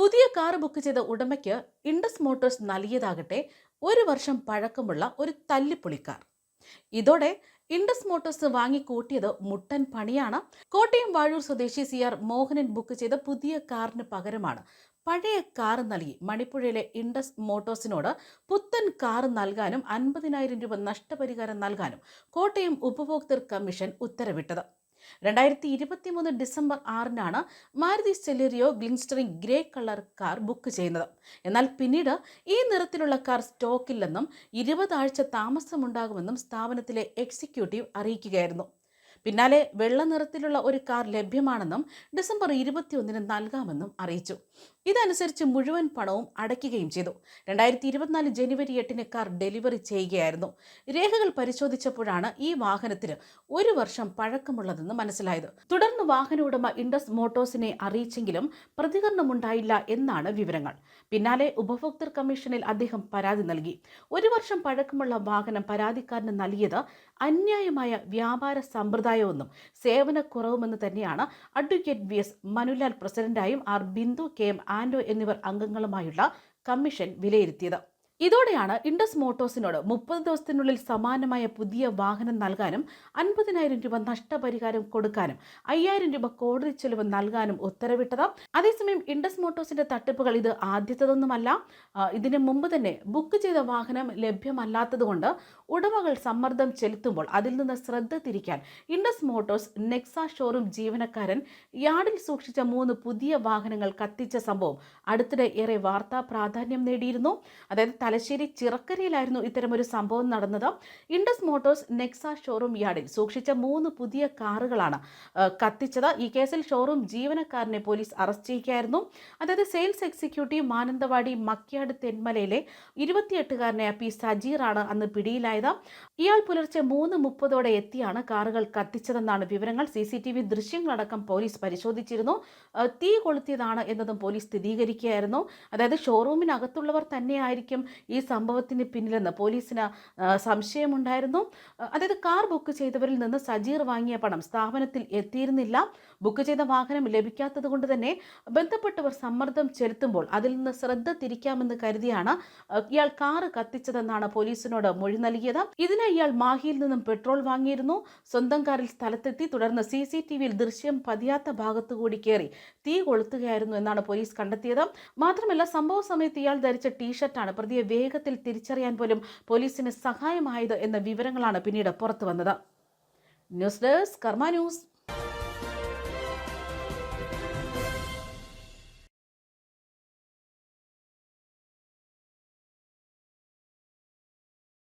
പുതിയ car book ചെയ്ത ഉടമയ്ക്ക് ഇൻഡസ് മോട്ടോഴ്സ് നൽകിയതാകട്ടെ ഒരു വർഷം പഴക്കമുള്ള ഒരു തല്ലിപ്പുളിക്കാർ. കാർ ഇതോടെ ഇൻഡസ് മോട്ടോഴ്സ് വാങ്ങിക്കൂട്ടിയത് മുട്ടൻ പണിയാണ്. കോട്ടയം വാഴൂർ സ്വദേശി സി ആർ മോഹനൻ ബുക്ക് ചെയ്ത പുതിയ കാറിന് പകരമാണ് പഴയ കാർ നൽകി മണിപ്പുഴയിലെ ഇൻഡസ് മോട്ടോഴ്സിനോട് പുത്തൻ കാർ നൽകാനും അൻപതിനായിരം രൂപ നഷ്ടപരിഹാരം നൽകാനും കോട്ടയം ഉപഭോക്തൃ കമ്മീഷൻ ഉത്തരവിട്ടത്. രണ്ടായിരത്തി ഇരുപത്തി മൂന്ന് ഡിസംബർ ആറിനാണ് Maruti Celerio glistening grey colour car book ചെയ്യുന്നത്. എന്നാൽ പിന്നീട് ഈ നിറത്തിലുള്ള കാർ സ്റ്റോക്കില്ലെന്നും ഇരുപതാഴ്ച താമസമുണ്ടാകുമെന്നും സ്ഥാപനത്തിലെ എക്സിക്യൂട്ടീവ് അറിയിക്കുകയായിരുന്നു. പിന്നാലെ വെള്ള നിറത്തിലുള്ള ഒരു കാർ ലഭ്യമാണെന്നും ഡിസംബർ ഇരുപത്തിയൊന്നിന് നൽകാമെന്നും അറിയിച്ചു. ഇതനുസരിച്ച് മുഴുവൻ പണവും അടയ്ക്കുകയും ചെയ്തു. രണ്ടായിരത്തി ഇരുപത്തിനാല് ജനുവരി എട്ടിന് കാർ ഡെലിവറി ചെയ്യുകയായിരുന്നു. രേഖകൾ പരിശോധിച്ചപ്പോഴാണ് ഈ വാഹനത്തിന് ഒരു വർഷം പഴക്കമുള്ളതെന്ന് മനസ്സിലായത്. തുടർന്ന് വാഹന ഉടമ ഇൻഡസ് മോട്ടോഴ്സിനെ അറിയിച്ചെങ്കിലും പ്രതികരണമുണ്ടായില്ല എന്നാണ് വിവരങ്ങൾ. പിന്നാലെ ഉപഭോക്തൃ കമ്മീഷനിൽ അദ്ദേഹം പരാതി നൽകി. ഒരു വർഷം പഴക്കമുള്ള വാഹനം പരാതിക്കാരന് നൽകിയത് അന്യായമായ വ്യാപാര സമ്പ്രദായമെന്നും സേവനക്കുറവുമെന്ന് തന്നെയാണ് അഡ്വക്കേറ്റ് വി എസ് മനുലാൽ പ്രസിഡന്റായും ആർ ബിന്ദു കെ എം ആൻഡോ എന്നിവർ അംഗങ്ങളുമായുള്ള കമ്മീഷൻ വിലയിരുത്തിയത്. ഇതോടെയാണ് ഇൻഡസ് മോട്ടോഴ്സിനോട് മുപ്പത് ദിവസത്തിനുള്ളിൽ സമാനമായ പുതിയ വാഹനം നൽകാനും അൻപതിനായിരം രൂപ നഷ്ടപരിഹാരം കൊടുക്കാനും അയ്യായിരം രൂപ കോടതി ചെലവ് നൽകാനും ഉത്തരവിട്ടത്. അതേസമയം ഇൻഡസ് മോട്ടോഴ്സിന്റെ തട്ടിപ്പുകൾ ഇത് ആദ്യത്തതൊന്നുമല്ല. ഇതിനു മുമ്പ് തന്നെ ബുക്ക് ചെയ്ത വാഹനം ലഭ്യമല്ലാത്തതുകൊണ്ട് ഉടമകൾ സമ്മർദ്ദം ചെലുത്തുമ്പോൾ അതിൽ നിന്ന് ശ്രദ്ധ തിരിക്കാൻ ഇൻഡസ് മോട്ടോഴ്സ് നെക്സ ഷോറൂം ജീവനക്കാരൻ യാർഡിൽ സൂക്ഷിച്ച മൂന്ന് പുതിയ വാഹനങ്ങൾ കത്തിച്ച സംഭവം അടുത്തിടെ ഏറെ വാർത്താ പ്രാധാന്യം നേടിയിരുന്നു. അതായത് തലശ്ശേരി ചിറക്കരയിലായിരുന്നു ഇത്തരമൊരു സംഭവം നടന്നത്. ഇൻഡസ് മോട്ടോഴ്സ് നെക്സ ഷോറൂം യാർഡിൽ സൂക്ഷിച്ച മൂന്ന് പുതിയ കാറുകളാണ് കത്തിച്ചത്. ഈ കേസിൽ ഷോറൂം ജീവനക്കാരനെ പോലീസ് അറസ്റ്റ് ചെയ്യുകയായിരുന്നു. അതായത് സെയിൽസ് എക്സിക്യൂട്ടീവ് മാനന്തവാടി മക്യാട് തെന്മലയിലെ ഇരുപത്തിയെട്ടുകാരനായ പി സജീറാണ് അന്ന് പിടിയിലായത്. ഇയാൾ പുലർച്ചെ മൂന്ന് മുപ്പതോടെ എത്തിയാണ് കാറുകൾ കത്തിച്ചതെന്നാണ് വിവരങ്ങൾ. സി സി ടി വി ദൃശ്യങ്ങളടക്കം പോലീസ് പരിശോധിച്ചിരുന്നു. തീ കൊളുത്തിയതാണ് എന്നതും പോലീസ് സ്ഥിരീകരിക്കുകയായിരുന്നു. അതായത് ഷോറൂമിനകത്തുള്ളവർ തന്നെയായിരിക്കും ഈ സംഭവത്തിന് പിന്നിലെന്ന് പോലീസിന് സംശയമുണ്ടായിരുന്നു. അതായത് കാർ ബുക്ക് ചെയ്തവരിൽ നിന്ന് സജീർ വാങ്ങിയ പണം സ്ഥാപനത്തിൽ എത്തിയിരുന്നില്ല. ബുക്ക് ചെയ്ത വാഹനം ലഭിക്കാത്തത് കൊണ്ട് തന്നെ ബന്ധപ്പെട്ടവർ സമ്മർദ്ദം ചെലുത്തുമ്പോൾ അതിൽ നിന്ന് ശ്രദ്ധ തിരിക്കാമെന്ന് കരുതിയാണ് ഇയാൾ കാറ് കത്തിച്ചതെന്നാണ് പോലീസിനോട് മൊഴി നൽകിയത്. ഇതിനായി ഇയാൾ മാഹിയിൽ നിന്നും പെട്രോൾ വാങ്ങിയിരുന്നു. സ്വന്തം കാറിൽ സ്ഥലത്തെത്തി തുടർന്ന് സി സി ടി വിയിൽ ദൃശ്യം പതിയാത്ത ഭാഗത്തു കൂടി കയറി തീ കൊളുത്തുകയായിരുന്നു എന്നാണ് പോലീസ് കണ്ടെത്തിയത്. മാത്രമല്ല സംഭവ സമയത്ത് ഇയാൾ ധരിച്ച ടീഷർട്ടാണ് പ്രതിയെ വേഗത്തിൽ തിരിച്ചറിയാൻ പോലും പോലീസിന് സഹായമായത് എന്ന വിവരങ്ങളാണ് പിന്നീട് പുറത്തു വന്നത് ന്യൂസ് ഡെസ്ക് കർമ്മ ന്യൂസ്.